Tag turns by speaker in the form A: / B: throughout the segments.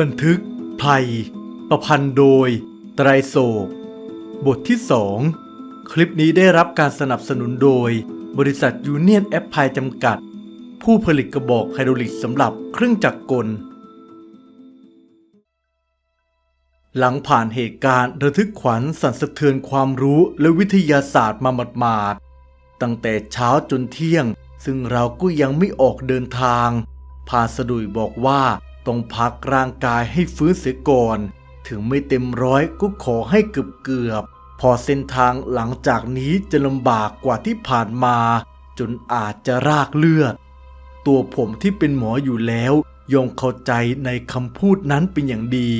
A: บันทึกภัย ประพันธ์โดย ไตรโศก บทที่ 2 คลิปนี้ได้รับการสนับสนุนโดย บริษัทยูเนียนแอปพลายจำกัด ผู้ผลิตกระบอกไฮดรอลิกสำหรับเครื่องจักรกล หลังผ่านเหตุการณ์ระทึกขวัญสั่นสะเทือนความรู้และวิทยาศาสตร์มาหมาดๆตั้งแต่เช้าจนเที่ยง ซึ่งเราก็ยังไม่ออกเดินทาง พาสดุยบอกว่า ต้องพักร่างกายให้ฟื้นเสียก่อน ถึงไม่เต็มร้อยก็ขอให้เกือบเกือบๆพอเส้นทางหลังจากนี้จะลำบากกว่าที่ผ่านมา จนอาจจะรากเลือด ตัวผมที่เป็นหมออยู่แล้วยอมเข้าใจในคำพูดนั้นเป็นอย่างดี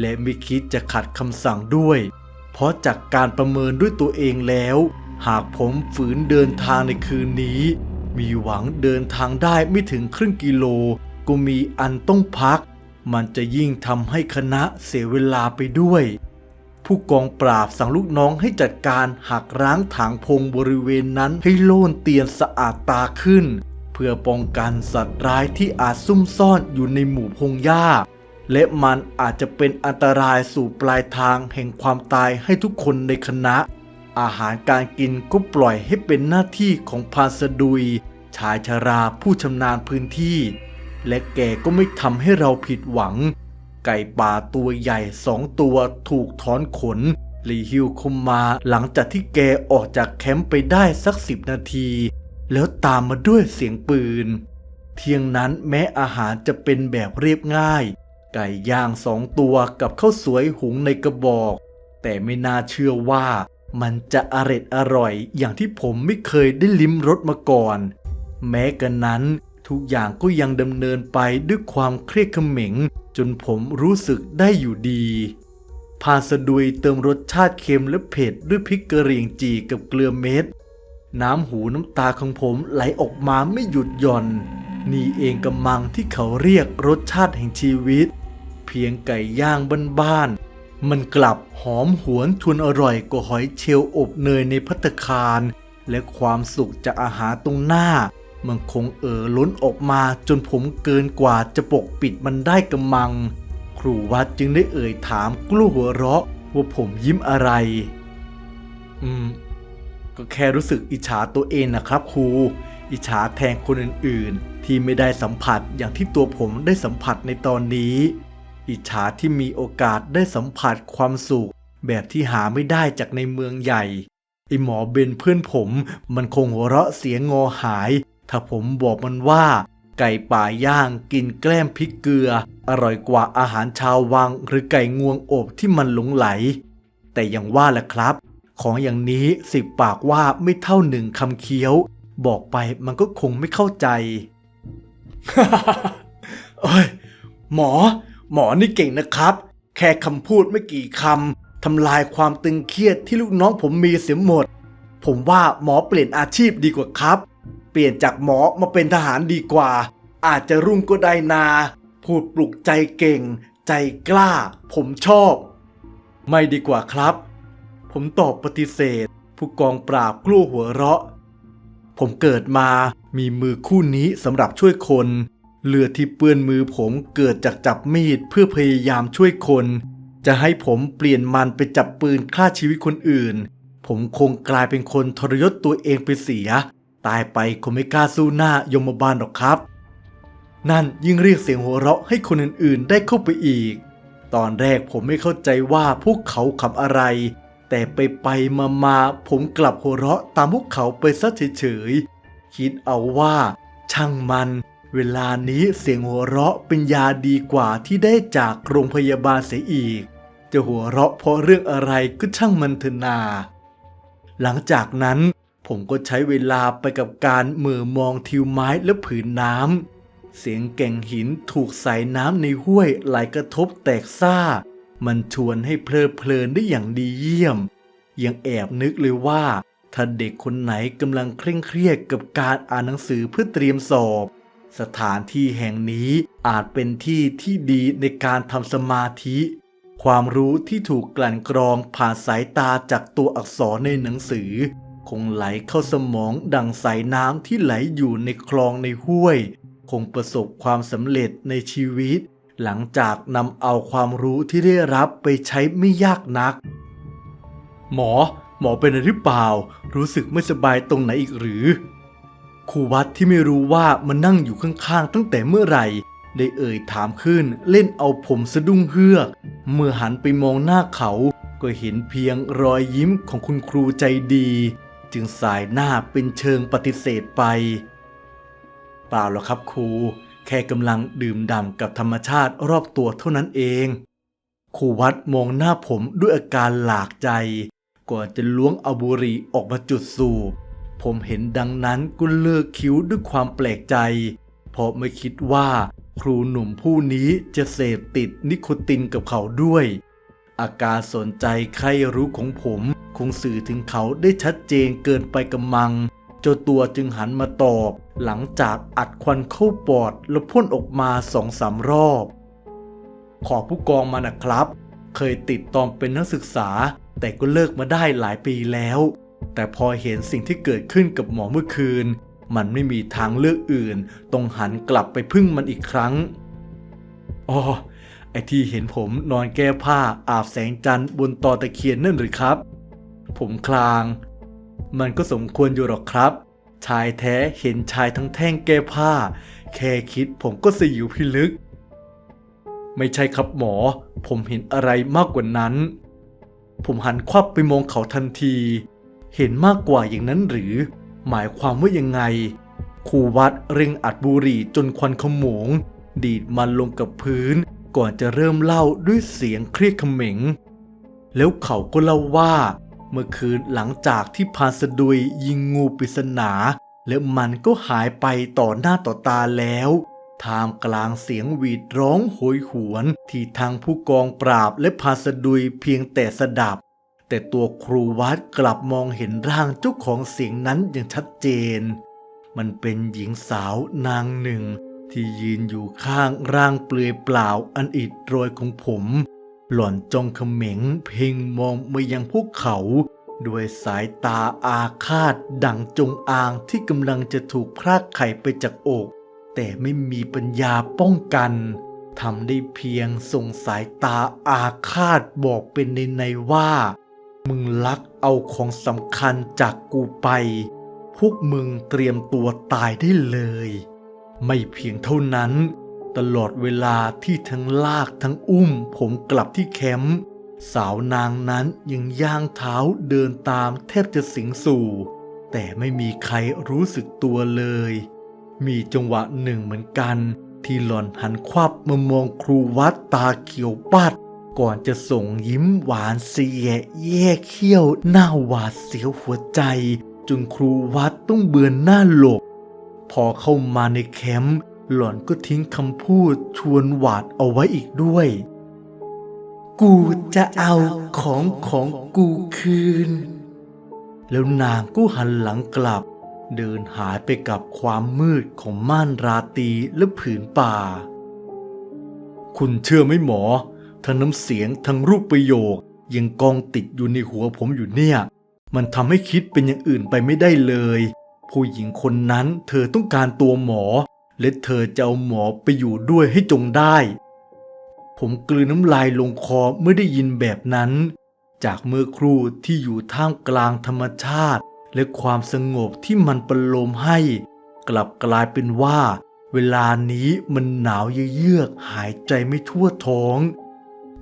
A: และไม่คิดจะขัดคำสั่งด้วย เพราะจากการประเมินด้วยตัวเองแล้ว หากผมฝืนเดินทางในคืนนี้ มีหวังเดินทางได้ไม่ถึงครึ่งกิโล ก็มีอันต้องพัก มันจะยิ่งทำให้คณะเสียเวลาไปด้วย ผู้กองปราบสั่งลูกน้องให้จัดการหักร้างถางพงบริเวณนั้นให้โล่นเตียนสะอาดตาขึ้น เพื่อป้องกันสัตว์ร้ายที่อาจซุ่มซ่อนอยู่ในหมู่พงหญ้า และมันอาจจะเป็นอันตรายสู่ปลายทางแห่งความตายให้ทุกคนในคณะ อาหารการกินก็ปล่อยให้เป็นหน้าที่ของพานสดุยชายชราผู้ชำนาญพื้นที่ และแกก็ไม่ทำให้เราผิดหวัง ไก่ป่าตัวใหญ่สองตัวถูกถอนขนหลีฮิวคุมมาหลังจากที่แกออกจากแคมป์ไปได้สักสิบนาที แล้วตามมาด้วยเสียงปืน เที่ยงนั้นแม้อาหารจะเป็นแบบเรียบง่าย ไก่ย่างสองตัวกับข้าวสวยหุงในกระบอก แต่ไม่น่าเชื่อว่ามันจะอร็ดอร่อยอย่างที่ผมไม่เคยได้ลิ้มรสมาก่อน แม้กันนั้น ทุกอย่างก็ยังดำเนินไปด้วยความเครียดเขม็ง จนผมรู้สึกได้อยู่ดีพาสะดุยเติมรสชาติเค็มและเผ็ดด้วยพริกกระเหรี่ยงจีกับเกลือเม็ด น้ำหูน้ำตาของผมไหลออกมาไม่หยุดหย่อน นี่เองกำมังที่เขาเรียกรสชาติแห่งชีวิต เพียงไก่ย่างบ้านๆมันกลับหอมหวนชวนอร่อยกว่าหอยเชลล์อบเนยในพัตคาร และความสุขจากอาหารตรงหน้า มันคงเอ่อล้นออกมาจนผมเกินกว่าจะปกปิดมันได้กำมัง ครูวัดจึงได้เอ่ยถามกลัวหัวเราะว่าผมยิ้มอะไร อืม ก็แค่รู้สึกอิจฉาตัวเองนะครับครู อิจฉาแทนคนอื่นๆ ที่ไม่ได้สัมผัสอย่างที่ตัวผมได้สัมผัสในตอนนี้ อิจฉาที่มีโอกาสได้สัมผัสความสุข แบบที่หาไม่ได้จากในเมืองใหญ่ไอหมอเบนเพื่อนผม มันคงหัวเราะเสียงงอหาย ถ้าผมบอกมันว่า ไก่ป่าย่างกินแกล้มพริกเกลือ อร่อยกว่าอาหารชาววัง หรือไก่งวงอบที่มันหลงไหล แต่อย่างว่าแหละครับ ของอย่างนี้สิบปากว่าไม่เท่าหนึ่งคำเคี้ยว บอกไปมันก็คงไม่เข้าใจเอ้ยหมอ หมอนี่เก่งนะครับ แค่คำพูดไม่กี่คำทำลายความตึงเครียดที่ลูกน้องผมมีเสียหมด ผมว่าหมอเปลี่ยนอาชีพดีกว่าครับ เปลี่ยนจากหมอมาเป็นทหารดีกว่า อาจจะรุ่งก็ได้นา พูดปลุกใจเก่ง ใจกล้า ผมชอบ ไม่ดีกว่าครับ ผมตอบปฏิเสธ ผู้กองปราบกลัวหัวเราะ ผมเกิดมามีมือคู่นี้สำหรับช่วยคน เลือดที่เปื้อนมือผมเกิดจากจับมีดเพื่อพยายามช่วยคน จะให้ผมเปลี่ยนมันไปจับปืนฆ่าชีวิตคนอื่น ผมคงกลายเป็นคนทรยศตัวเองไปเสีย ตายไปคงไม่กล้าสู้หน้ายมบาลหรอกครับ นั่นยิ่งเรียกเสียงหัวเราะให้คนอื่นๆ ได้เข้าไปอีก ตอนแรกผมไม่เข้าใจว่าพวกเขาขำอะไร แต่ไปไปมามาผมกลับหัวเราะตามพวกเขาไปซะเฉยๆคิดเอาว่า ช่างมัน เวลานี้เสียงหัวเราะเป็นยาดีกว่าที่ได้จากโรงพยาบาลเสียอีก จะหัวเราะเพราะเรื่องอะไรก็ช่างมันเถอนาหลังจากนั้น ผมก็ใช้เวลาไปกับการเหม่อมองทิวไม้และผืนน้ำ เสียงแก่งหินถูกสายน้ำในห้วยไหลกระทบแตกซ่า มันชวนให้เพลิดเพลินได้อย่างดีเยี่ยม ยังแอบนึกเลยว่า ถ้าเด็กคนไหนกำลังเคร่งเครียดกับการอ่านหนังสือเพื่อเตรียมสอบ สถานที่แห่งนี้อาจเป็นที่ที่ดีในการทำสมาธิความรู้ที่ถูกกลั่นกรองผ่านสายตาจากตัวอักษรในหนังสือ คงไหลเข้าสมองดังสายน้ำที่ไหลอยู่ในคลองในห้วย คงประสบความสำเร็จในชีวิต หลังจากนำเอาความรู้ที่ได้รับไปใช้ไม่ยากนัก หมอ หมอเป็นอะไรหรือเปล่า รู้สึกไม่สบายตรงไหนอีกหรือครูวัดที่ไม่รู้ว่ามันนั่งอยู่ข้างๆตั้งแต่เมื่อไหร่ได้เอ่ยถามขึ้นเล่นเอาผมสะดุ้งเฮือก เมื่อหันไปมองหน้าเขา ก็เห็นเพียงรอยยิ้มของคุณครูใจดี จึงสายหน้าเป็นเชิงปฏิเสธไป เปล่าหรอกครับครู แค่กำลังดื่มด่ำกับธรรมชาติรอบตัวเท่านั้นเองครูวัดมองหน้าผมด้วยอาการหลากใจ ก่อนจะล้วงเอาบุหรี่ออกมาจุดสูบ ผมเห็นดังนั้นก็เลิกคิ้วด้วยความแปลกใจ เพราะไม่คิดว่าครูหนุ่มผู้นี้จะเสพติดนิโคตินกับเขาด้วย อาการสนใจใครรู้ของผม คงสื่อถึงเขาได้ชัดเจนเกินไปกำมัง เจ้าตัวจึงหันมาตอบ หลังจากอัดควันเข้าปอดแล้วพ่นออกมาสองสามรอบ ขอผู้กองมานะครับ เคยติดตอนเป็นนักศึกษา แต่ก็เลิกมาได้หลายปีแล้ว แต่พอเห็นสิ่งที่เกิดขึ้นกับหมอเมื่อคืน มันไม่มีทางเลือกอื่นต้องหันกลับไปพึ่งมันอีกครั้งอ๋อไอที่เห็นผมนอนแก้ผ้าอาบแสงจันทร์บนตอตะเคียนนั่นหรือครับ ผมคลาง มันก็สมควรอยู่หรอกครับ ชายแท้เห็นชายทั้งแท่งแก้ผ้า แค่คิดผมก็สยิวพิลึก ไม่ใช่ครับหมอ ผมเห็นอะไรมากกว่านั้น ผมหันควับไปมองเขาทันที เห็นมากกว่าอย่างนั้นหรือ หมายความว่ายังไงครูวัดเร่งอัดบุหรี่จนควันขโมง ดีดมันลงกับพื้น ก่อนจะเริ่มเล่าด้วยเสียงเครียดเขม็ง แล้วเขาก็เล่าว่า เมื่อคืนหลังจากที่พานสะดุยยิงงูปริศนาแล้วมันก็หายไปต่อหน้าต่อตาแล้วท่ามกลางเสียงหวีดร้องโหยหวน ที่ทางผู้กองปราบและพาสะดุยเพียงแต่สดับ แต่ตัวครูวัดกลับมองเห็นร่างเจ้าของเสียงนั้นอย่างชัดเจน มันเป็นหญิงสาวนางหนึ่ง ที่ยืนอยู่ข้างร่างเปลือยเปล่าอันอิดโรยของผม หล่อนจ้องเขม็งเพ่งมองมายังพวกเขา ด้วยสายตาอาฆาตดังจงอางที่กำลังจะถูกพรากไข่ไปจากอก แต่ไม่มีปัญญาป้องกันทำได้เพียงส่งสายตาอาฆาตบอกเป็นในในว่า มึงลักเอาของสำคัญจากกูไป พวกมึงเตรียมตัวตายได้เลย ไม่เพียงเท่านั้น ตลอดเวลาที่ทั้งลากทั้งอุ้ม ผมกลับที่แคมป์สาวนางนั้นยังย่างเท้าเดินตามแทบจะสิงสู่ แต่ไม่มีใครรู้สึกตัวเลย มีจังหวะหนึ่งเหมือนกัน ที่หล่อนหันควับมามองครูวัดตาเขียวปัด ก่อนจะส่งยิ้มหวานเสียแย่เขี้ยวหน้าหวาดเสียวหัวใจ จนครูวัดต้องเบือนหน้าหลบ พอเข้ามาในแคมป์ หล่อนก็ทิ้งคำพูดชวนหวาดเอาไว้อีกด้วย กูจะเอาของของกูคืน แล้วนางก็หันหลังกลับ เดินหายไปกับความมืดของม่านราตรีและผืนป่า คุณเชื่อไหมหมอ ทั้งน้ำเสียงทั้งรูปประโยค ยังกองติดอยู่ในหัวผมอยู่เนี่ย มันทำให้คิดเป็นอย่างอื่นไปไม่ได้เลย ผู้หญิงคนนั้นเธอต้องการตัวหมอ และเธอจะเอาหมอไปอยู่ด้วยให้จงได้ ผมกลืนน้ำลายลงคอเมื่อได้ยินแบบนั้น จากเมื่อครู่ที่อยู่ท่ามกลางธรรมชาติ และความสงบที่มันประโลมให้ กลับกลายเป็นว่า เวลานี้มันหนาวเยือกหายใจไม่ทั่วท้อง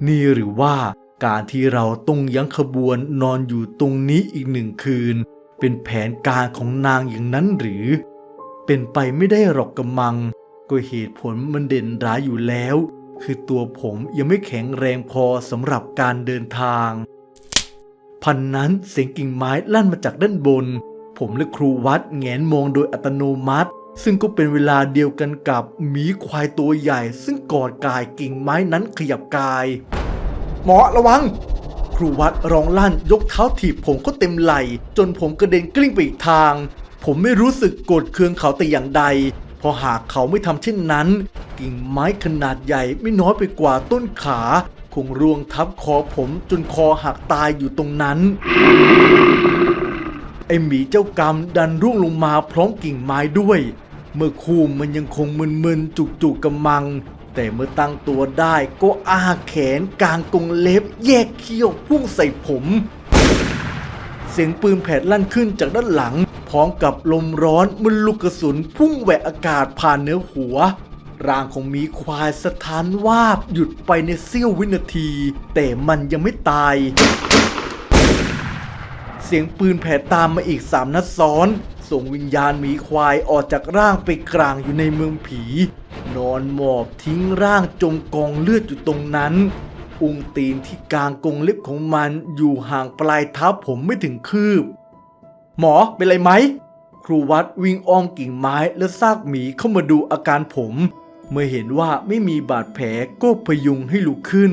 A: นี่หรือว่าการที่เราต้องยั้งขบวนนอนอยู่ตรงนี้อีกหนึ่งคืน เป็นแผนการของนางอย่างนั้นหรือ เป็นไปไม่ได้หรอกกำมัง ก็เหตุผลมันเด่นร้ายอยู่แล้ว คือตัวผมยังไม่แข็งแรงพอสำหรับการเดินทาง พันนั้นเสียงกิ่งไม้ลั่นมาจากด้านบน ผมและครูวัดแงนมองโดยอัตโนมัติ ซึ่งก็เป็นเวลาเดียวกันกับหมีควายตัวใหญ่ ซึ่งกอดกายกิ่งไม้นั้นขยับกาย หมอระวังครูวัดร้องลั่นยกเท้าถีบผมก็เต็มไหล่จนผมกระเด็นกลิ้งไปอีกทาง ผมไม่รู้สึกโกรธเคืองเขาแต่อย่างใด เพราะหากเขาไม่ทำเช่นนั้น กิ่งไม้ขนาดใหญ่ไม่น้อยไปกว่าต้นขา คงร่วงทับคอผมจนคอหักตายอยู่ตรงนั้น ไอหมีเจ้ากรรมดันร่วงลงมาพร้อมกิ่งไม้ด้วย เมื่อคู่มันยังคงมึนๆ จุกๆกำมัง แต่เมื่อตั้งตัวได้ก็อ้าแขนกลางกรงเล็บ แยกเขี้ยวพุ่งใส่ผม เสียงปืนแผดลั่นขึ้นจากด้านหลัง พร้อมกับลมร้อนมันลูกกระสุนพุ่งแหวกอากาศผ่านเนื้อหัว ร่างของมีควายสถานวาบหยุดไปในเสี้ยววินาที แต่มันยังไม่ตาย เสียงปืนแผ่ตามมาอีกสามนัดซ้อน ส่งวิญญาณหมีควายออกจากร่างไปกลางอยู่ในเมืองผี นอนหมอบทิ้งร่างจมกองเลือดอยู่ตรงนั้นอุงตีนที่กลางกรงเล็บของมันอยู่ห่างปลายเท้าผมไม่ถึงคืบ หมอเป็นไรไหม ครูวัดวิ่งอ้อมกิ่งไม้และซากหมีเข้ามาดูอาการผม เมื่อเห็นว่าไม่มีบาดแผลก็พยุงให้ลุกขึ้น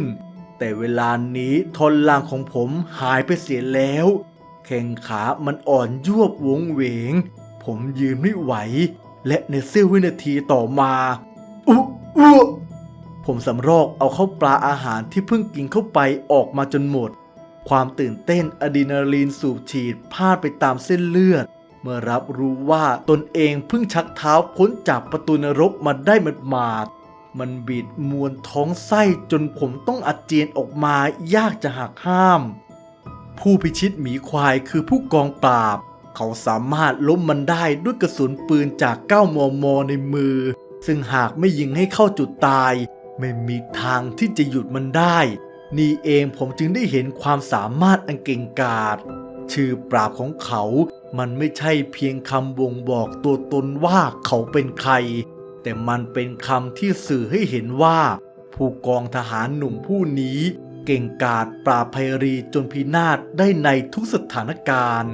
A: แต่เวลานี้ทอนล่างของผมหายไปเสียแล้ว แข้งขามันอ่อนยวบวงเวง ผมยืนไม่ไหว และในเสี้ยววินาทีต่อมาอุ๊อุ๊ผมสำรอกเอาเข้าปลาอาหารที่เพิ่งกินเข้าไปออกมาจนหมด ความตื่นเต้นอะดรีนาลีนสูบฉีดพาดไปตามเส้นเลือด เมื่อรับรู้ว่าตนเองเพิ่งชักเท้าพ้นจากประตูนรกมาได้หมาดๆมันบีดมวนท้องไส้จนผมต้องอาเจียนออกมายากจะหักห้าม ผู้พิชิตหมีควายคือผู้กองปราบ เขาสามารถล้มมันได้ด้วยกระสุนปืนจาก 9 มม ในมือ ซึ่งหากไม่ยิงให้เข้าจุดตาย ไม่มีทางที่จะหยุดมันได้ นี่เองผมจึงได้เห็นความสามารถอันเก่งกาจชื่อปราบของเขา มันไม่ใช่เพียงคำบ่งบอกตัวตนว่าเขาเป็นใคร แต่มันเป็นคำที่สื่อให้เห็นว่า ผู้กองทหารหนุ่มผู้นี้ เก่งกาจปราบภัยรีจนพินาศได้ในทุกสถานการณ์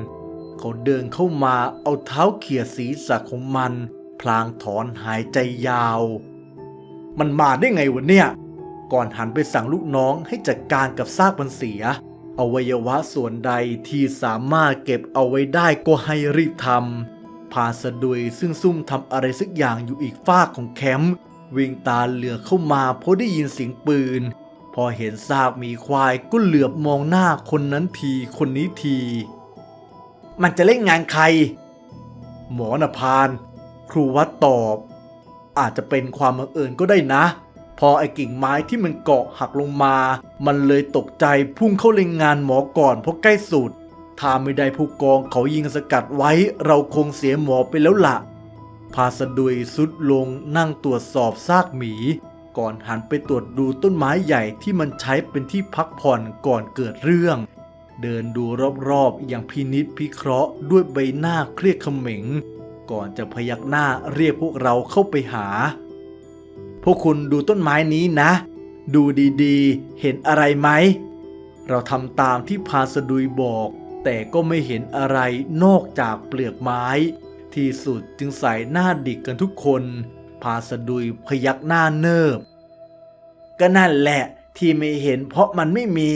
A: เขาเดินเข้ามาเอาเท้าเขี่ยศีรษะของมัน พลางถอนหายใจยาว มันมาได้ไงวะเนี่ย ก่อนหันไปสั่งลูกน้องให้จัดการกับซากมันเสีย อวัยวะส่วนใดที่สามารถเก็บเอาไว้ได้ก็ให้รีบทำพาสะดุยซึ่งซุ่มทำอะไรสักอย่างอยู่อีกฝากของแคมป์วิ่งตาเหลือเข้ามาเพราะได้ยินเสียงปืน พอเห็นซากมีควายก็เหลือบมองหน้าคนนั้นทีคนนี้ที มันจะเล่นงานใคร หมอนพาน ครูวัดตอบ อาจจะเป็นความบังเอิญก็ได้นะ พอไอ้กิ่งไม้ที่มันเกาะหักลงมา มันเลยตกใจพุ่งเข้าเล่นงานหมอก่อนเพราะใกล้สุด ถ้าไม่ได้ผู้กองเขายิงสกัดไว้ เราคงเสียหมอไปแล้วละ่ะ พาสะดุยสุดลงนั่งตรวจสอบซากหมี ก่อนหันไปตรวจดูต้นไม้ใหญ่ที่มันใช้เป็นที่พักผ่อนก่อนเกิดเรื่อง เดินดูรอบๆอย่างพินิษพิเคราะห์ด้วยใบหน้าเครียดเขม็ง ก่อนจะพยักหน้าเรียกพวกเราเข้าไปหา พวกคุณดูต้นไม้นี้นะ ดูดีๆ เห็นอะไรไหม เราทำตามที่พาสดุยบอก แต่ก็ไม่เห็นอะไรนอกจากเปลือกไม้ ที่สุดจึงใส่หน้าดิกกันทุกคน พาสดุยพยักหน้าเนิบ ก็นั่นแหละที่ไม่เห็นเพราะมันไม่มี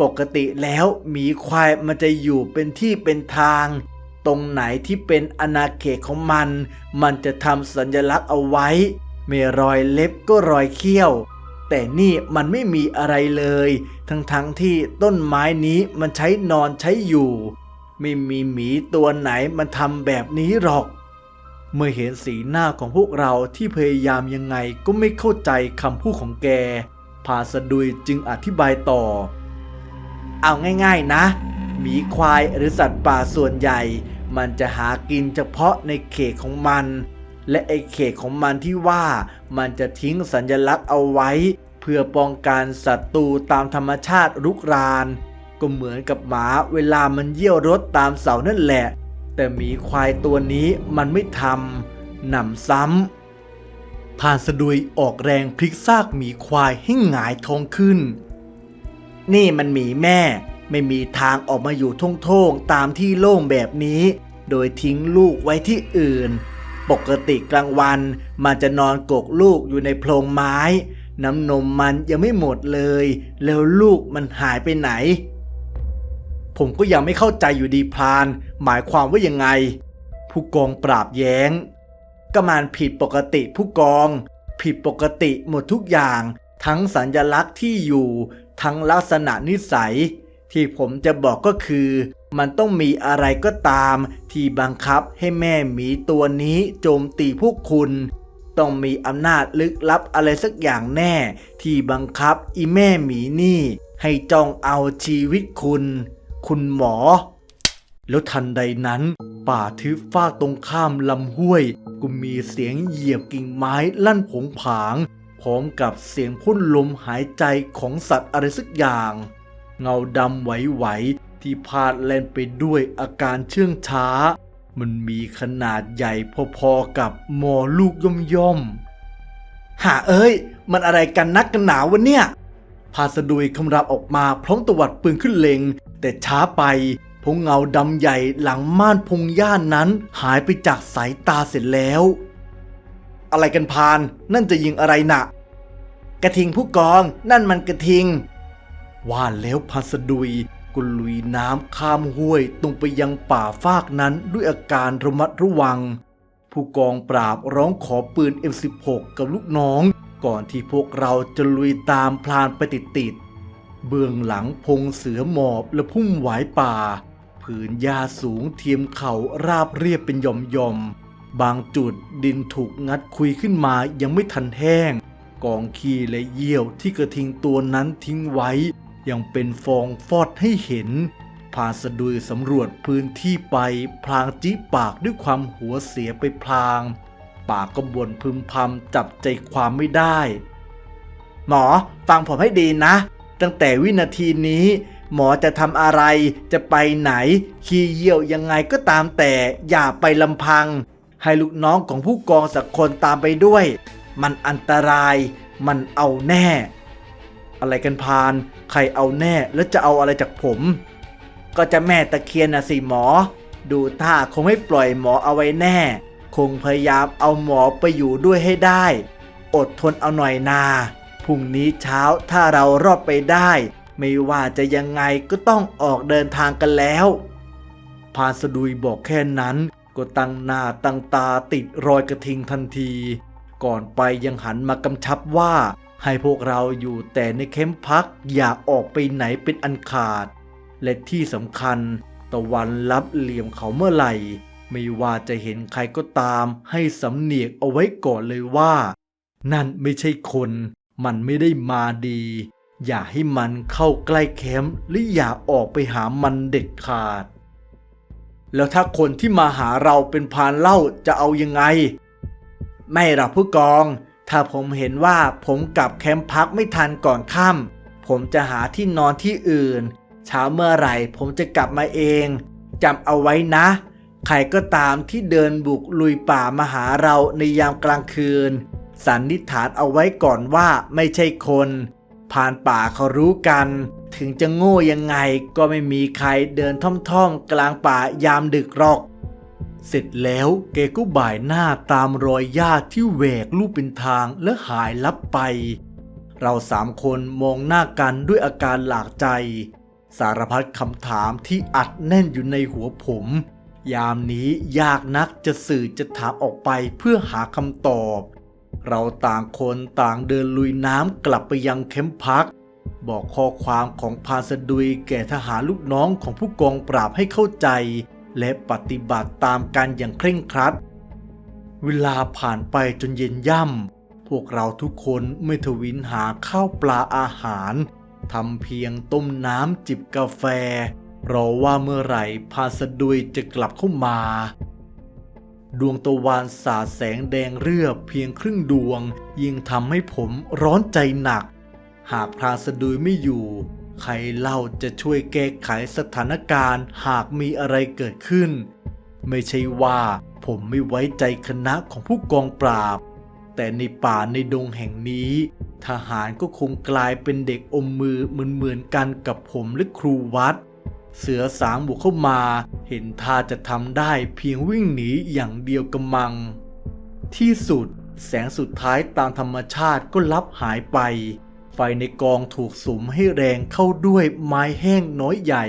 A: ปกติแล้วหมีควายมันจะอยู่เป็นที่เป็นทาง ตรงไหนที่เป็นอาณาเขตของมัน มันจะทำสัญลักษณ์เอาไว้ ม่รอยเล็บก็รอยเขี้ยว แต่นี่มันไม่มีอะไรเลย ทั้งๆทที่ต้นไม้นี้มันใช้นอนใช้อยู่ ไม่มีหมีตัวไหนมันทำแบบนี้หรอก เมื่อเห็นสีหน้าของพวกเราที่พยายามยังไงก็ไม่เข้าใจคำพูดของแกพาสะดุยจึงอธิบายต่อ เอาง่ายๆนะ หมีควายหรือสัตว์ป่าส่วนใหญ่ มันจะหากินเฉพาะในเขตของมัน และไอเขตของมันที่ว่ามันจะทิ้งสัญลักษณ์เอาไว้ เพื่อป้องกันศัตรูตามธรรมชาติรุกราน ก็เหมือนกับหมาเวลามันเยี่ยวรถตามเสานั่นแหละ แต่หมีควายตัวนี้มันไม่ทำหนำซ้ำพานสะดุยออกแรงพลิกซากหมีควายให้หงายท้องขึ้น นี่มันหมีแม่ไม่มีทางออกมาอยู่ท่งๆตามที่โล่งแบบนี้ โดยทิ้งลูกไว้ที่อื่น ปกติกลางวัน มันจะนอนกกลูกอยู่ในโพรงไม้ น้ำนมมันยังไม่หมดเลย แล้วลูกมันหายไปไหน ผมก็ยังไม่เข้าใจอยู่ดีพลาน หมายความว่ายังไง ผู้กองปราบแย้งก็มันผิดปกติผู้กอง ผิดปกติหมดทุกอย่าง ทั้งสัญลักษณ์ที่อยู่ ทั้งลักษณะนิสัย ที่ผมจะบอกก็คือ มันต้องมีอะไรก็ตาม ที่บังคับให้แม่หมีตัวนี้โจมตีพวกคุณ ต้องมีอำนาจลึกลับอะไรสักอย่างแน่ ที่บังคับอีแม่หมีนี่ ให้จองเอาชีวิตคุณ คุณหมอ แล้วทันใดนั้น ป่าทึบฟากตรงข้ามลำห้วย ก็มีเสียงเหยียบกิ่งไม้ลั่นผงผาง พร้อมกับเสียงพ่นลมหายใจของสัตว์อะไรสักอย่าง เงาดำไหวๆ ที่พาดเล่นไปด้วยอาการเชื่องช้า มันมีขนาดใหญ่พอๆกับหมอลูกย่อมย่อมๆหาเอ้ย มันอะไรกันนักกันหนาวะเนี่ยพาสะดุยคำรามออกมาพร้อมตวัดปืนขึ้นเล็งแต่ช้าไปพราะเงาดำใหญ่หลังม่านพงหญ้านั้นหายไปจากสายตาเสร็จแล้ว อะไรกันพาน นั่นจะยิงอะไรนะ่ะ กระทิงผู้กองนั่นมันกระทิง ว่าแล้วพาสะดุย ก็ลุยน้ำข้ามห้วยตรงไปยังป่าฟากนั้นด้วยอาการระมัดระวัง ผู้กองปราบร้องขอปืน M16 กับลูกน้อง ก่อนที่พวกเราจะลุยตามพลานไปติดๆเบื้องหลังพงเสือหมอบและพุ่มหวายป่า ผืนหญ้าสูงเทียมเขาราบเรียบเป็นหย่อมๆบางจุดดินถูกงัดคุยขึ้นมายังไม่ทันแห้ง กองขี้และเยี่ยวที่กระทิงตัวนั้นทิ้งไว้ ยังเป็นฟองฟอดให้เห็นพาสะดุยสำรวจพื้นที่ไปพลางจี้ปากด้วยความหัวเสียไปพลาง ปากก็บ่นพึมพำจับใจความไม่ได้ หมอฟังผมให้ดีนะ ตั้งแต่วินาทีนี้ หมอจะทำอะไรจะไปไหน ขี้เยี่ยวยังไงก็ตามแต่อย่าไปลำพัง ให้ลูกน้องของผู้กองสักคนตามไปด้วย มันอันตรายมันเอาแน่ อะไรกันพาน ใครเอาแน่แล้วจะเอาอะไรจากผม ก็จะแม่ตะเคียนนะสิหมอ ดูท่าคงไม่ปล่อยหมอเอาไว้แน่ คงพยายามเอาหมอไปอยู่ด้วยให้ได้ อดทนเอาหน่อยนาพรุ่งนี้เช้าถ้าเรารอดไปได้ ไม่ว่าจะยังไงก็ต้องออกเดินทางกันแล้ว พานสะดุยบอกแค่นั้น ก็ตั้งหน้าตั้งตาติดรอยกระทิงทันที ก่อนไปยังหันมากำชับว่า ให้พวกเราอยู่แต่ในเข้มพักอย่าออกไปไหนเป็นอันขาด และที่สำคัญตะวันลับเหลี่ยมเขาเมื่อไหร่ ไม่ว่าจะเห็นใครก็ตาม ให้สำเนียกเอาไว้ก่อนเลยว่า นั่นไม่ใช่คน มันไม่ได้มาดี อย่าให้มันเข้าใกล้แคมป์หรืออย่าออกไปหามันเด็ดขาด แล้วถ้าคนที่มาหาเราเป็นพานเล่าจะเอายังไง ไม่หรอกผู้กอง ถ้าผมเห็นว่าผมกลับแคมป์พักไม่ทันก่อนค่ำผมจะหาที่นอนที่อื่น เช้าเมื่อไหร่ผมจะกลับมาเองจำเอาไว้นะ ใครก็ตามที่เดินบุกลุยป่ามาหาเราในยามกลางคืน สันนิษฐานเอาไว้ก่อนว่าไม่ใช่คนผ่านป่าเขารู้กัน ถึงจะโง่ยังไงก็ไม่มีใครเดินท่อมๆ กลางป่ายามดึกหรอก เสร็จแล้วแกก็บ่ายหน้าตามรอยหญ้าที่แหวกลูกเป็นทางและหายลับไป เราสามคนมองหน้ากันด้วยอาการหลากใจ สารพัดคำถามที่อัดแน่นอยู่ในหัวผม ยามนี้ยากนักจะสื่อจะถามออกไปเพื่อหาคำตอบ เราต่างคนต่างเดินลุยน้ำกลับไปยังเข้มป์พัก บอกข้อความของพานสะดุยแก่ทหารลูกน้องของผู้กองปราบให้เข้าใจ และปฏิบัติตามกันอย่างเคร่งครัด เวลาผ่านไปจนเย็นย่ำ พวกเราทุกคนไม่ทวินหาข้าวปลาอาหารทำเพียงต้มน้ำจิบกาแฟ รอว่าเมื่อไหร่พาสะดุยจะกลับเข้ามา ดวงตะวันสาดแสงแดงเรืออเพียงครึ่งดวง ยิ่งทำให้ผมร้อนใจหนัก หากพาสะดุยไม่อยู่ ใครเล่าจะช่วยแก้ไขสถานการณ์หากมีอะไรเกิดขึ้น ไม่ใช่ว่าผมไม่ไว้ใจคณะของผู้กองปราบ แต่ในป่าในดงแห่งนี้ ทหารก็คงกลายเป็นเด็กอมมือเหมือนๆกันกับผมและครูวัด เสือสางบุกเข้ามา เห็นท่าจะทำได้เพียงวิ่งหนีอย่างเดียวกำมัง ที่สุดแสงสุดท้ายตามธรรมชาติก็ลับหายไป ไฟในกองถูกสุมให้แรงเข้าด้วยไม้แห้งน้อยใหญ่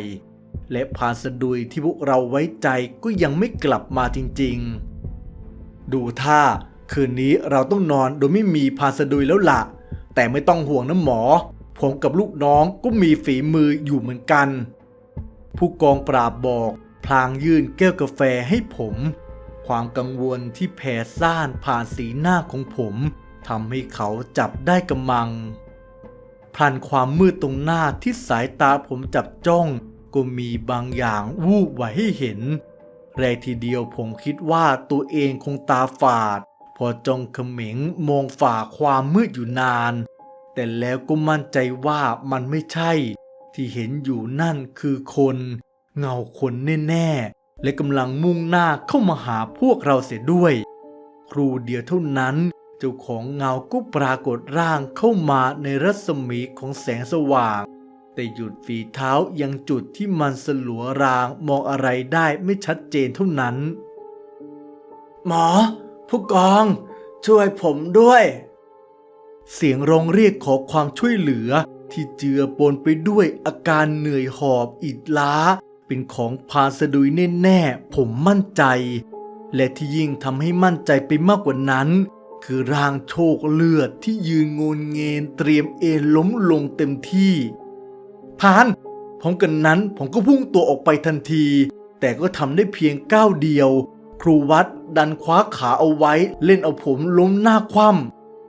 A: และพานสะดุยที่พวกเราไว้ใจก็ยังไม่กลับมาจริงๆ ดูท่าคืนนี้เราต้องนอนโดยไม่มีพานสะดุยแล้วละแต่ไม่ต้องห่วงนะหมอ ผมกับลูกน้องก็มีฝีมืออยู่เหมือนกัน ผู้กองปราบบอกพลางยื่นแก้วกาแฟให้ผม ความกังวลที่แผ่ซ่านผ่านสีหน้าของผมทำให้เขาจับได้กำมัง พลันความมืดตรงหน้าที่สายตาผมจับจ้อง ก็มีบางอย่างวูบไว้ให้เห็น แรกทีเดียวผมคิดว่าตัวเองคงตาฝาด พอจ้องเขม็งมองฝ่าความมืดอยู่นาน แต่แล้วก็มั่นใจว่ามันไม่ใช่ ที่เห็นอยู่นั่นคือคน เงาคนแน่ๆและกำลังมุ่งหน้าเข้ามาหาพวกเราเสียด้วย ครูเดียวเท่านั้น เจ้าของเงาก็ปรากฏร่างเข้ามาในรัศมีของแสงสว่าง แต่หยุดฝีเท้ายังจุดที่มันสลัวรางมองอะไรได้ไม่ชัดเจนเท่านั้น หมอ ผู้กอง ช่วยผมด้วย เสียงร้องเรียกขอความช่วยเหลือที่เจือปนไปด้วยอาการเหนื่อยหอบอิดล้า เป็นของพาสะดุยแน่ๆผมมั่นใจ และที่ยิ่งทำให้มั่นใจไปมากกว่านั้น คือร่างโชคเลือดที่ยืนงนเงนเตรียมเอนล้มลงเต็มที่พานพร้อมกันนั้นผมก็พุ่งตัวออกไปทันที แต่ก็ทำได้เพียงก้าวเดียว ครูวัดดันคว้าขาเอาไว้ เล่นเอาผมล้มหน้าคว่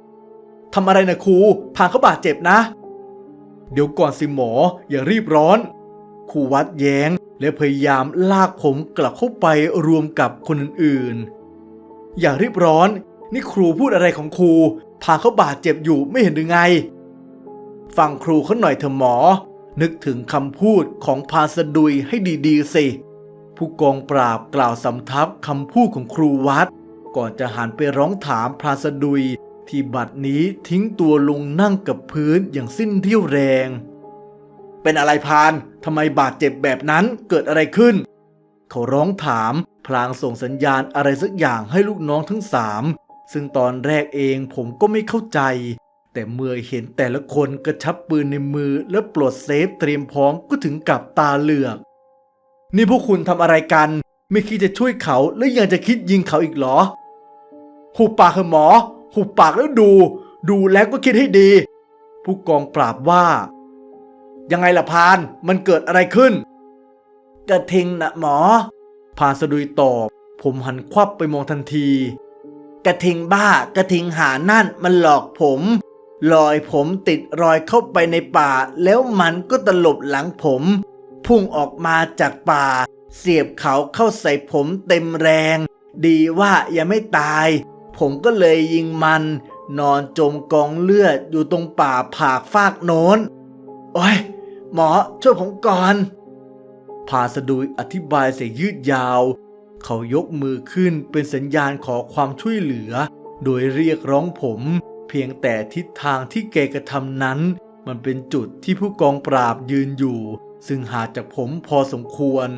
A: ำทำอะไรนะครูพานเขาบาดเจ็บนะ เดี๋ยวก่อนสิหมออย่ารีบร้อน ครูวัดแย้งและพยายามลากผมกลับเข้าไปรวมกับคนอื่นๆ อย่ารีบร้อน นี่ครูพูดอะไรของครูพาเขาบาดเจ็บอยู่ไม่เห็นหรือไง ฟังครูเขาหน่อยเถอะหมอ นึกถึงคำพูดของพาสดุยให้ดีๆสิ ผู้กองปราบกล่าวสำทับคำพูดของครูวัด ก่อนจะหันไปร้องถามพาสดุยที่บัดนี้ทิ้งตัวลงนั่งกับพื้นอย่างสิ้นเรี่ยวแรง เป็นอะไรพานทำไมบาดเจ็บแบบนั้นเกิดอะไรขึ้น เขาร้องถามพลางส่งสัญญาณอะไรสักอย่างให้ลูกน้องทั้งสาม ซึ่งตอนแรกเองผมก็ไม่เข้าใจ แต่เมื่อเห็นแต่ละคนกระชับปืนในมือและปลดเซฟเตรียมพร้อมก็ถึงกับตาเหลือก นี่พวกคุณทำอะไรกัน ไม่คิดจะช่วยเขาแล้วยังจะคิดยิงเขาอีกเหรอ หุบปากเถอะหมอ หุบปากแล้วดู ดูแล้วก็คิดให้ดี ผู้กองปราบว่า ยังไงล่ะพาน มันเกิดอะไรขึ้น กระทิงนะหมอ พานสะดุยตอบ ผมหันควับไปมองทันที กระทิงบ้ากระทิงหานั่นมันหลอกผมลอยผมติดรอยเข้าไปในป่า แล้วมันก็ตลบหลังผม พุ่งออกมาจากป่า เสียบเขาเข้าใส่ผมเต็มแรง ดีว่ายังไม่ตาย ผมก็เลยยิงมัน นอนจมกองเลือดอยู่ตรงป่าผากฟากโน้น โอ้ย หมอช่วยผมก่อนพาสดุยอธิบายเสียงยืดยาว เขายกมือขึ้นเป็นสัญญาณขอความช่วยเหลือ โดยเรียกร้องผม เพียงแต่ทิศทางที่แกกระทำนั้น มันเป็นจุดที่ผู้กองปราบยืนอยู่ ซึ่งหาจากผมพอสมควร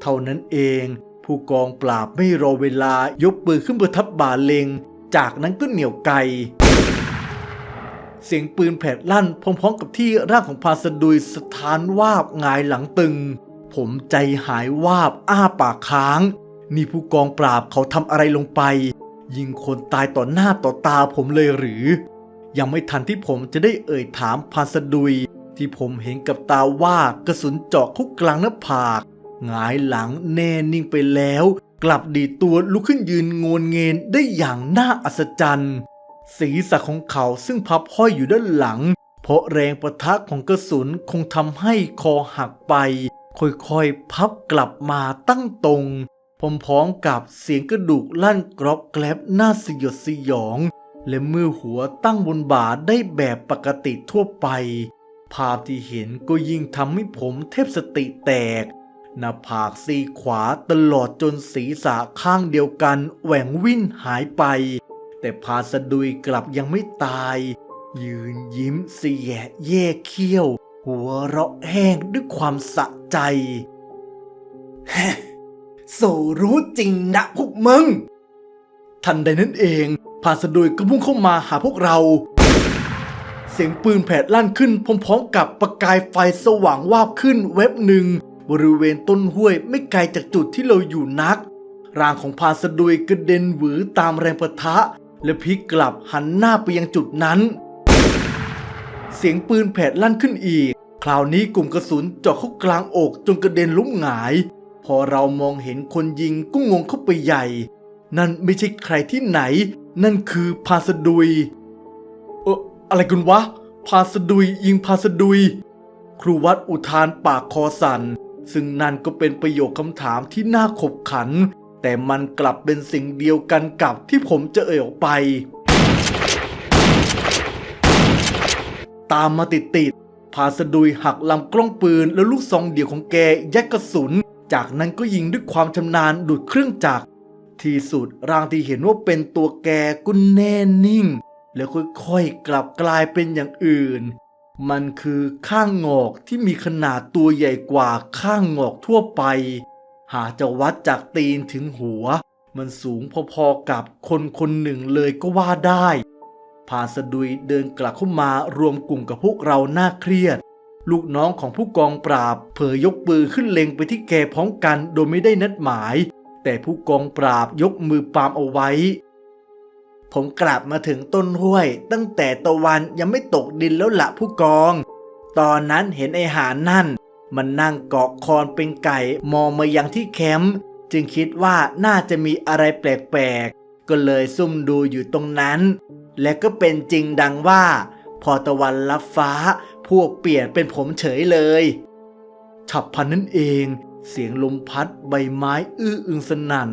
A: เท่านั้นเอง ผู้กองปราบไม่รอเวลายกปืนขึ้นประทับบ่าเลง จากนั้นก็เหนี่ยวไกเสียงปืนแผดลั่นพร้อมๆกับที่ร่างของพาสดุยสถานวาบงายหลังตึง ผมใจหายวาบอ้าปากค้าง นี่ผู้กองปราบเขาทำอะไรลงไป ยิงคนตายต่อหน้าต่อตาผมเลยหรือ ยังไม่ทันที่ผมจะได้เอ่ยถามพาสะดุย ที่ผมเห็นกับตาว่ากระสุนเจาะเข้ากลางหน้าผากหงายหลังแน่นิ่งไปแล้ว กลับดีตัวลุกขึ้นยืนงนเงนได้อย่างน่าอัศจรรย์ศีรษะของเขาซึ่งพับห้อยอยู่ด้านหลัง เพราะแรงประทะของกระสุนคงทำให้คอหักไป ค่อยๆ พับกลับมาตั้งตรง พร้อมๆกับเสียงกระดูกลั่นกรอบแกลบน่าสยดสยอง และมือหัวตั้งบนบ่าได้แบบปกติทั่วไป ภาพที่เห็นก็ยิ่งทำให้ผมแทบสติแตก หน้าผากซีขวาตลอดจนศีรษะข้างเดียวกันแหว่งวิ่นหายไป แต่พาสะดุยกลับยังไม่ตาย ยืนยิ้มเสียแย่เขี้ยว หัวเราะแห้งด้วยความสะใจ สู่รู้จริงนะพวกมึง ทันใดนั้นเองพาสะดุยก็พุ่งเข้ามาหาพวกเรา เสียงปืนแผดลั่นขึ้นพร้อมๆกับประกายไฟสว่างวาบขึ้นเว็บหนึ่ง บริเวณต้นห้วยไม่ไกลจากจุดที่เราอยู่นัก ร่างของพาสะดุยกระเด็นหวือตามแรงประทะ และพลิกกลับหันหน้าไปยังจุดนั้น เสียงปืนแผดลั่นขึ้นอีก คราวนี้กลุ่มกระสุนเจาะเข้ากลางอกจนกระเด็นล้มหงาย พอเรามองเห็นคนยิงก็งงเข้าไปใหญ่ นั่นไม่ใช่ใครที่ไหน นั่นคือพาสดุย เอออะไรกันวะ พาสดุยยิงพาสดุย ครูวัดอุทานปากคอสัน่น ซึ่งนั่นก็เป็นประโยคคำถามที่น่าขบขัน แต่มันกลับเป็นสิ่งเดียวกันกับที่ผมจะเอ่ยออกไป ตามมาติดติดๆพาสดุยหักลำกล้องปืนแล้วลูกซองเดี่ยวของแกยัดกระสุน จากนั้นก็ยิงด้วยความชำนาญดุดเครื่องจักร ที่สุดร่างที่เห็นว่าเป็นตัวแกก็แน่นิ่ง แล้วค่อยๆกลับกลายเป็นอย่างอื่น มันคือข้างงอกที่มีขนาดตัวใหญ่กว่าข้างงอกทั่วไป หาจะวัดจากตีนถึงหัว มันสูงพอๆกับคนคนหนึ่งเลยก็ว่าได้พาสะดุยเดินกลับเข้ามารวมกลุ่มกับพวกเราหน้าเครียด ลูกน้องของผู้กองปราบ เผยยกปืนขึ้นเล็งไปที่แกพร้อมกันโดยไม่ได้นัดหมาย แต่ผู้กองปราบยกมือปามเอาไว้ ผมกลับมาถึงต้นห้วย ตั้งแต่ตะวันยังไม่ตกดินแล้วละผู้กอง ตอนนั้นเห็นไอหานั่น มันนั่งเกาะคอนเป็นไก่มองมายังที่แคมป์จึงคิดว่าน่าจะมีอะไรแปลกๆ ก็เลยซุ่มดูอยู่ตรงนั้น และก็เป็นจริงดังว่า พอตะวันรับฟ้า พวกเปลี่ยนเป็นผมเฉยเลยฉับพลันนั่นเอง เสียงลมพัดใบไม้อื้ออึงสนั่น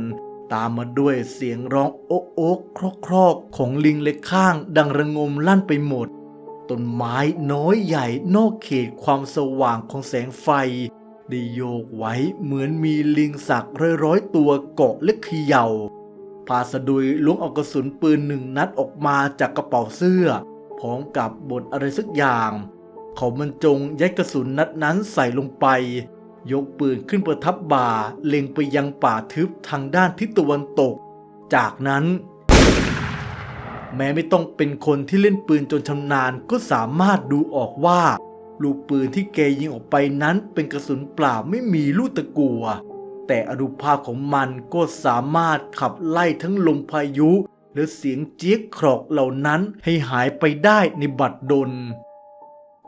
A: ตามมาด้วยเสียงร้องโอ๊กโอ๊กครอกครอกของลิงเล็กข้าง ดังระงมลั่นไปหมด ต้นไม้น้อยใหญ่นอกเขตความสว่างของแสงไฟได้โยกไว้เหมือนมีลิงสักร้อยร้อยตัวเกาะและเขย่าพาสะดุยล้วงเอากระสุนปืนหนึ่งนัดออกมาจากกระเป๋าเสื้อ พร้อมกับบทอะไรสักอย่าง เขามันจงยัดกระสุนนัดนั้นใส่ลงไป ยกปืนขึ้นประทับบ่าเล็งไปยังป่าทึบทางด้านทิศตะวันตก จากนั้น แม้ไม่ต้องเป็นคนที่เล่นปืนจนชำนาญก็สามารถดูออกว่า ลูกปืนที่แกยิงออกไปนั้นเป็นกระสุนเปล่าไม่มีลูกตะกัว แต่อนุภาพของมันก็สามารถขับไล่ทั้งลมพายุและเสียงเจี๊ยกครอกเหล่านั้นให้หายไปได้ในบัดดล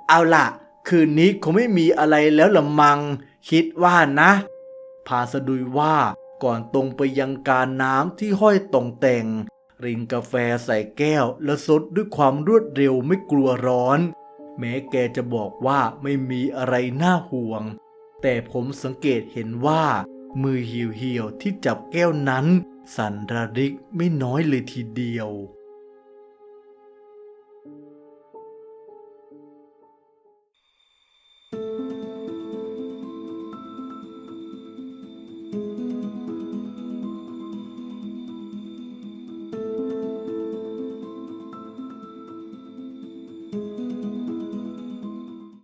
A: เอาล่ะ คืนนี้คงไม่มีอะไรแล้วละมัง คิดว่านะ พาสะดุยว่าก่อนตรงไปยังการน้ำที่ห้อยต่องแต่ง รินกาแฟใส่แก้วแล้วซดด้วยความรวดเร็วไม่กลัวร้อน แม้แกจะบอกว่าไม่มีอะไรน่าห่วง แต่ผมสังเกตเห็นว่า มือเหี่ยวๆที่จับแก้วนั้น สั่นระริกไม่น้อยเลยทีเดียว